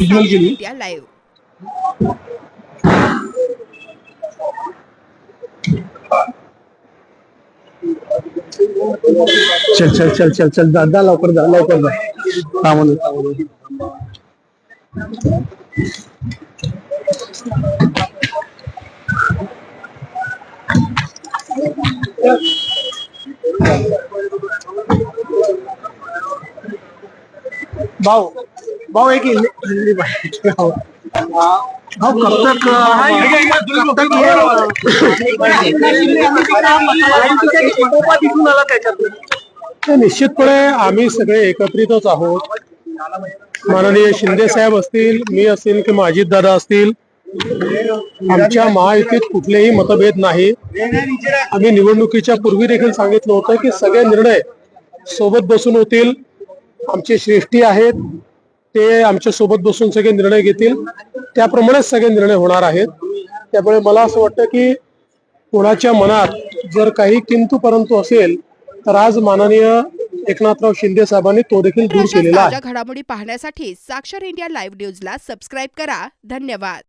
India live चल चल चल चल चल जा जा लवकर जा लवकर जा. थांबून भाऊ भाऊ एक हिंदी बात भाऊ कब तक कब तक हे निश्चितपणे आम्ही सगळे एकत्रितच आहोत. माननीय शिंदे साहेब असतील मी असेल किंवा अजित दादा असतील आमच्या महायुतीत कुठलेही मतभेद नाही. आम्ही निवडणुकीच्या पूर्वी देखील सांगितलं होतं की सगळे निर्णय सोबत बसून होतील. आमचे श्रेष्ठी आहेत. ते आमच्यासोबत बसून सगळे निर्णय घेतील. त्याप्रमाणेच सगळे निर्णय होणार आहेत. त्यामुळे मला असं वाटतं की कोणाच्या मनात जर काही किंतु परंतु असेल तर आज माननीय एकनाथराव शिंदे साहेबांनी तो देखील दूर केलेला घडामोडी पाहण्यासाठी साक्षर इंडिया लाईव्ह न्यूजला सबस्क्राईब करा. धन्यवाद.